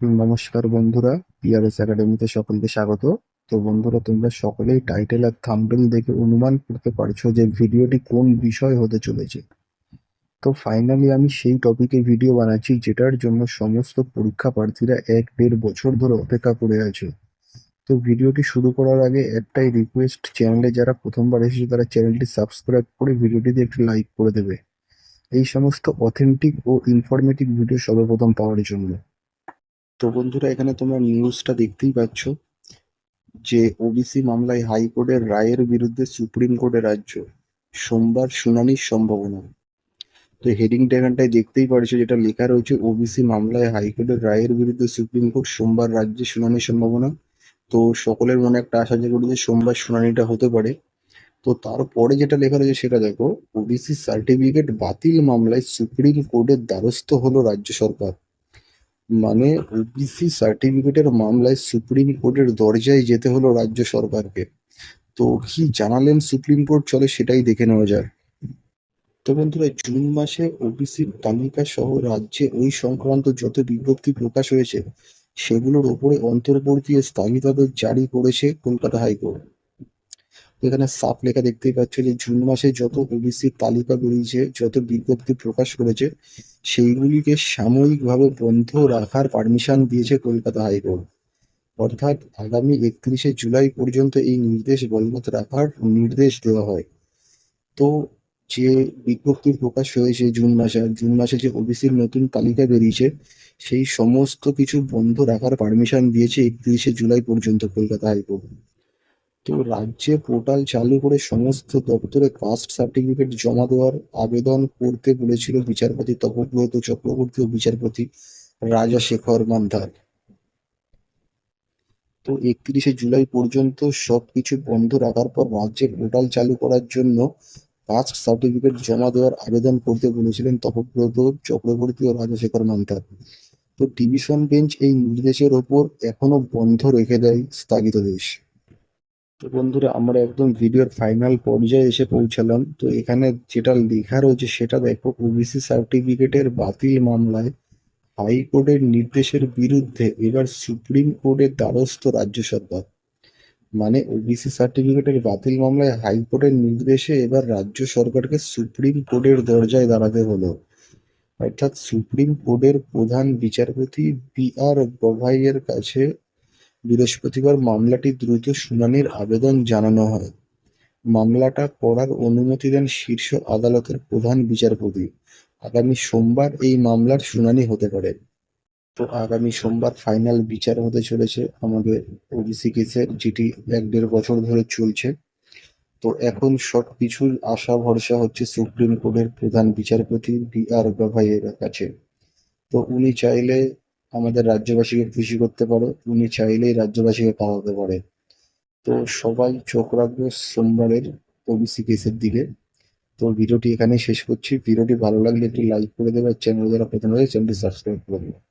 নমস্কার বন্ধুরা পিআরএস একাডেমিতে সকলকে স্বাগত। তো বন্ধুরা, তোমরা সকলেই টাইটেল আর থাম্বনেল দেখে অনুমান করতে পারছ যে ভিডিওটি কোন বিষয় হতে চলেছে। তো ফাইনালি আমি সেই টপিকে ভিডিও বানাচ্ছি যেটার জন্য সমস্ত পরীক্ষা প্রার্থীরা এক দেড় বছর ধরে অপেক্ষা করে আছে। তো ভিডিওটি শুরু করার আগে একটাই রিকোয়েস্ট চ্যানেলে যারা প্রথমবার এসেছে তারা চ্যানেলটি সাবস্ক্রাইব করে ভিডিওটিতে একটি লাইক করে দেবে। এই সমস্ত অথেন্টিক ও ইনফরমেটিভ ভিডিও সর্বপ্রথম পাওয়ার জন্য। তো বন্ধুরা, এখানে তোমরা নিউজটা দেখতেই পাচ্ছ যে ওবিসি মামলায় হাইকোর্টের রায়ের বিরুদ্ধে সুপ্রিম কোর্টে রাজ্য সোমবার শুনানির সম্ভাবনা। তো হেডিংটা এখানটায় দেখতেই পারছ, যেটা লেখা রয়েছে ওবিসি মামলায় হাইকোর্টের রায়ের বিরুদ্ধে সুপ্রিম কোর্ট সোমবার রাজ্যে শুনানির সম্ভাবনা। তো সকলের মনে একটা আশা জাগে যে সোমবার শুনানিটা হতে পারে। তো তারপরে যেটা লেখা রয়েছে, সেটা দেখো ওবিসি সার্টিফিকেট বাতিল মামলায় সুপ্রিম কোর্টের দ্বারস্থ হলো রাজ্য সরকার। মানে ওবিসি সার্টিফিকেটের মামলায় সুপ্রিম কোর্টের দরজায় যেতে হলো রাজ্য সরকারকে। তো কি জানালেন সুপ্রিম কোর্ট চলে সেটাই দেখে নেওয়া যায় তো বন্ধুরা, জুন মাসে ওবিসি তালিকা সহ রাজ্যে ওই সংক্রান্ত যত বিজ্ঞপ্তি প্রকাশ হয়েছে, সেগুলোর ওপরে অন্তর্বর্তী স্থগিতাদেশ জারি করেছে কলকাতা হাইকোর্ট। এখানে সাফ লেখা দেখতেই পাচ্ছ যে জুন মাসে যত ওবিসি তালিকা বেরিয়েছে, যত বিজ্ঞপ্তি প্রকাশ করেছে, সেইগুলিকে সাময়িকভাবে বন্ধ রাখার পারমিশন দিয়েছে কলকাতা হাইকোর্ট। অর্থাৎ আগামী একত্রিশে জুলাই পর্যন্ত এই নির্দেশ বলবৎ রাখার নির্দেশ দেওয়া হয়। তো যে বিজ্ঞপ্তি প্রকাশ হয়েছে জুন মাসে জুন মাসে যে ওবিসির নতুন তালিকা বেরিয়েছে, সেই সমস্ত কিছু বন্ধ রাখার পারমিশন দিয়েছে একত্রিশে জুলাই পর্যন্ত কলকাতা হাইকোর্ট। তো রাজ্যে পোর্টাল চালু করে সমস্ত দপ্তরে কাস্ট সার্টিফিকেট জমা দেওয়ার আবেদন করতে বলেছিল বিচারপতি তপব্রত চক্রবর্তী ও বিচারপতি রাজা শেখর মান্ধার। তো একত্রিশে জুলাই পর্যন্ত সবকিছু বন্ধ রাখার পর রাজ্যে পোর্টাল চালু করার জন্য কাস্ট সার্টিফিকেট জমা দেওয়ার আবেদন করতে বলেছিলেন তপব্রত চক্রবর্তী ও রাজশেখর মান্ধার। তো ডিভিশন বেঞ্চ এই নির্দেশের ওপর এখনও বন্ধ রেখে দেয় স্থগিতাদেশ। তো বন্ধুরা, আমরা একদম ভিডিওর ফাইনাল পর্যায়ে এসে পৌঁছালাম। তো এখানে যেটা লেখা রয়েছে সেটা দেখো ওবিসি সার্টিফিকেটের বাতিল মামলায় হাইকোর্টের নির্দেশের বিরুদ্ধে এবার সুপ্রিম কোর্টের দ্বারস্থ রাজ্য সরকার। মানে ওবিসি সার্টিফিকেটের বাতিল মামলায় হাইকোর্টের নির্দেশে এবার রাজ্য সরকারকে সুপ্রিম কোর্টের দরজায় দাঁড়াতে হলো। অর্থাৎ সুপ্রিম কোর্টের প্রধান বিচারপতি বি আর গভাইয়ের কাছে বৃহস্পতিবার মামলাটি দ্রুত শুনানির আবেদন জানানো হয়। মামলাটা করার অনুমতি দেন শীর্ষ আদালতের প্রধান বিচারপতি। আগামী সোমবার এই মামলার শুনানি হতে পারে। তো আগামী সোমবার ফাইনাল বিচার হতে চলেছে আমাদের ওবিসি কেসের, যেটি এক দেড় বছর ধরে চলছে। তো এখন সব কিছুর আশা ভরসা হচ্ছে সুপ্রিম কোর্টের প্রধান বিচারপতি বি আর গভাইয়ের কাছে। তো উনি চাইলে আমাদের রাজ্যবাসীকে খুশি করতে পারো। উনি চাইলেই রাজ্যবাসীকে পাওয়াতে পারে। তো সবাই চোখ রাখবে সোমবারের ওবিসি কেসের দিকে। তো ভিডিওটি এখানে শেষ করছি। ভিডিওটি ভালো লাগলে একটি লাইক করে দেবে। চ্যানেল যারা প্রথম প্রথমে চ্যানেলটি সাবস্ক্রাইব করে দেবে।